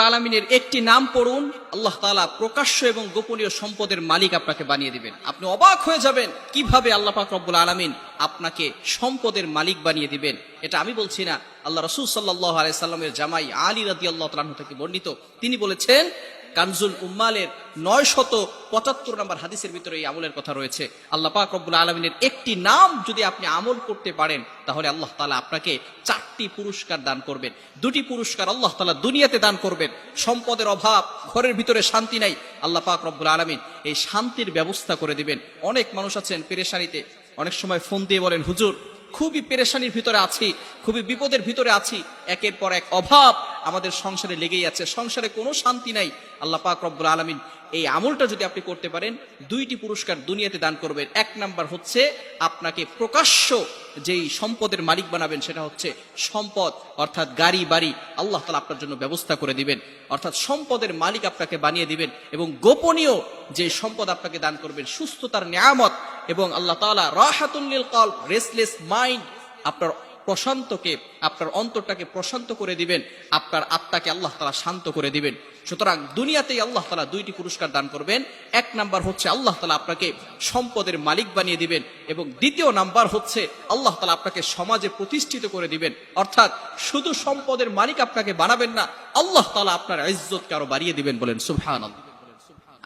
আলমিনের একটি নাম পড়ুন, আল্লাহ তালা প্রকাশ্য এবং গোপনীয় সম্পদের মালিক আপনাকে বানিয়ে দিবেন। আপনি অবাক হয়ে যাবেন কীভাবে আল্লাহ পাক রব্বুল আলমিন আপনাকে সম্পদের মালিক বানিয়ে দিবেন। এটা আমি বলছি না। আল্লাহ রসুল সাল্লাহ আলাইসাল্লামের জামাই আলী রাদি আল্লাহ তালাহ থেকে বর্ণিত। তিনি বলেছেন কানজুল উম্মালের নয় শত পঁচাত্তর নম্বর হাদিসের ভিতরে এই আমলের কথা রয়েছে। আল্লাহ পাক রব্বুল আলমিনের একটি নাম যদি আপনি আমল করতে পারেন, তাহলে আল্লাহ তালা আপনাকে চারটি পুরস্কার দান করবেন। দুটি পুরস্কার আল্লাহ তালা দুনিয়াতে দান করবেন। সম্পদের অভাব, ঘরের ভিতরে শান্তি নাই, আল্লাহ পাক রব্বুল আলমিন এই শান্তির ব্যবস্থা করে দিবেন। অনেক মানুষ আছেন পেরেশানিতে, অনেক সময় ফোন দিয়ে বলেন, হুজুর, খুবই পেরেশানির ভিতরে আছি, খুবই বিপদের ভিতরে আছি। একের পর এক অভাব আমাদের সংসারে লেগেই আছে। সংসারে কোনো শান্তি নাই। আল্লাহ পাক রব্বুল আলমিন এই আমলটা যদি আপনি করতে পারেন, দুইটি পুরস্কার দুনিয়াতে দান করবেন। এক নাম্বার হচ্ছে আপনাকে প্রকাশ্য যেই সম্পদের মালিক বানাবেন, সেটা হচ্ছে সম্পদ, অর্থাৎ গাড়ি, বাড়ি। আল্লাহ তালা আপনার জন্য ব্যবস্থা করে দিবেন। অর্থাৎ সম্পদের মালিক আপনাকে বানিয়ে দিবেন এবং গোপনীয় যে সম্পদ আপনাকে দান করবেন, সুস্থতার নিয়ামত এবং আল্লাহ তাআলা রাহাতুল্লিল কল রেসলেস মাইন্ড আপনার প্রশান্তকে, আপনার অন্তরটাকে প্রশান্ত করে দিবেন, আপনার আত্মাকে আল্লাহ তালা শান্ত করে দিবেন। সুতরাং দুনিয়াতেই আল্লাহ তালা দুইটি পুরস্কার দান করবেন। এক নাম্বার হচ্ছে আল্লাহ তালা আপনাকে সম্পদের মালিক বানিয়ে দিবেন এবং দ্বিতীয় নাম্বার হচ্ছে আল্লাহ তালা আপনাকে সমাজে প্রতিষ্ঠিত করে দিবেন। অর্থাৎ শুধু সম্পদের মালিক আপনাকে বানাবেন না, আল্লাহ তালা আপনার ইজ্জতকে আরও বাড়িয়ে দিবেন বলেন সুবহান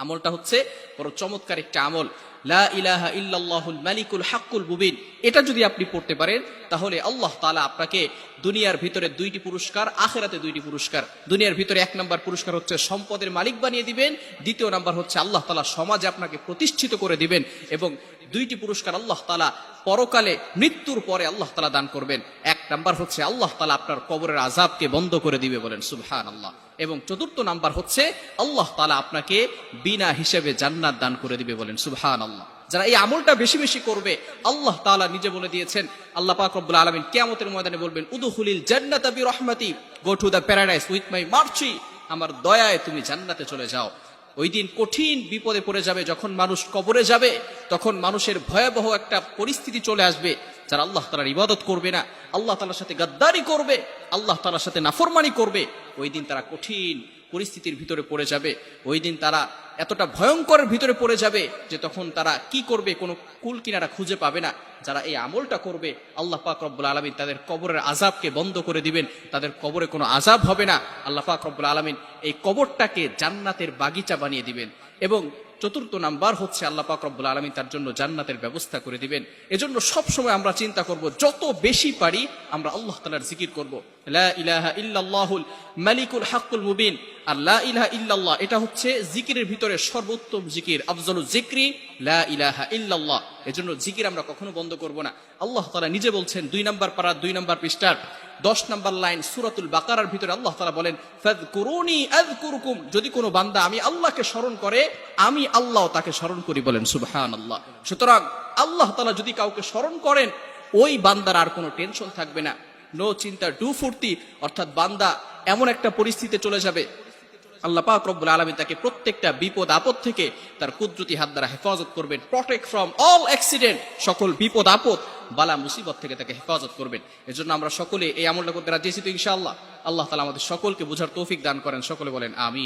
আমলটা হচ্ছে বড় চমৎকার একটা আমল। লা ইলাহা ইল্লাল্লাহুল মালিকুল হাক্কুল মুবিন। এটা যদি আপনি পড়তে পারেন, তাহলে আল্লাহ তালা আপনাকে দুনিয়ার ভিতরে দুইটি পুরস্কার, আখেরাতে দুইটি পুরস্কার। দুনিয়ার ভিতরে এক নম্বর পুরস্কার হচ্ছে সম্পদের মালিক বানিয়ে দিবেন, দ্বিতীয় নাম্বার হচ্ছে আল্লাহ তালা সমাজে আপনাকে প্রতিষ্ঠিত করে দিবেন এবং দুইটি পুরস্কার আল্লাহ তালা পরকালে, মৃত্যুর পরে আল্লাহ তালা দান করবেন। এক নাম্বার হচ্ছে আল্লাহ তালা আপনার কবরের আজাবকে বন্ধ করে দিবে বলেন, সুবহানাল্লাহ। এবং চতুর্থ নাম্বার হচ্ছে আল্লাহ তালা আপনাকে বিনা হিসেবে জান্নাত দান করে দিবে বলেন সুবহান আল্লাহ যারা এই আমলটা বেশি বেশি করবে, আল্লাহ তালা নিজে বলে দিয়েছেন, আল্লাহ পাক রব্বুল আলামিন কিয়ামতের ময়দানে বলবেন উদুহুলিল জান্নাতা রহমাতি go to the paradise with my mercy, আমার দয়ায় তুমি জান্নাতে চলে যাও। ওই দিন কঠিন বিপদে পড়ে যাবে, যখন মানুষ কবরে যাবে, তখন মানুষের ভয়াবহ একটা পরিস্থিতি চলে আসবে, যারা আল্লাহ তালার ইবাদত করবে না। আল্লাহ তালার সাথে গাদ্দারি করবে, আল্লাহ তালার সাথে নাফরমানি করবে। ওই দিন তারা কঠিন পরিস্থিতির ভিতরে পড়ে যাবে। ওই দিন তারা এতটা ভয়ঙ্কর ভিতরে পড়ে যাবে যে তখন তারা কি করবে, কোনো কুল কিনারা খুঁজে পাবে না। যারা এই আমলটা করবে, আল্লাহ পাক রব্বুল আলমিন তাদের কবরের আজাবকে বন্ধ করে দিবেন। তাদের কবরে কোনো আজাব হবে না। আল্লাহ পাক রব্বুল আলমিন এই কবরটাকে জান্নাতের বাগিচা বানিয়ে দিবেন। এবং চতুর্থ নাম্বার হচ্ছে আল্লাহ পাক রব্বুল আলমী তার জন্য জান্নাতের ব্যবস্থা করে দিবেন। এজন্য সব সময় আমরা চিন্তা করব, যত বেশি পারি আমরা আল্লাহ তালার জিকির করব। ইলাহা ইল্লাল্লাহুল মালিকুল হাক্কুল মুবিন আর লা ইলাহা ইল্লাল্লাহ, এটা হচ্ছে জিকিরের ভিতরে সর্বোত্তম জিকির, আফজলু জিক্রি, লা ইলাহা ইল্লাল্লাহ। এজন্য জিকির আমরা কখনো বন্ধ করব না। আল্লাহ তালা নিজে বলছেন, দুই নাম্বার পাড়া, দুই নাম্বার পৃষ্ঠার। দশ নম্বর লাইন সুরাতুল বাকারার ভিতরে আল্লাহ তালা বলেন যদি কোনো বান্দা আমি আল্লাহকে স্মরণ করে, আমি আল্লাহ তাকে স্মরণ করি বলেন সুবহান আল্লাহ সুতরাং আল্লাহ তালা যদি কাউকে স্মরণ করেন, ওই বান্দার আর কোনো টেনশন থাকবে না। নো চিন্তা, ডু ফুর্তি, অর্থাৎ বান্দা এমন একটা পরিস্থিতিতে চলে যাবে আল্লাহ পাক রব্বুল আলমী তাকে প্রত্যেকটা বিপদ আপদ থেকে তার কুদরতি হাত দ্বারা হেফাজত করবেন প্রটেক্ট ফ্রম অল অ্যাক্সিডেন্ট সকল বিপদ আপদ, বালা মুসিবত থেকে তাকে হেফাজত করবেন। এজন্য আমরা সকলে এই আমলটা করতে রাজি তো ইনশাআল্লাহ। আল্লাহ তালা আমাদের সকলকে বুঝার তৌফিক দান করেন। সকলে বলেন আমি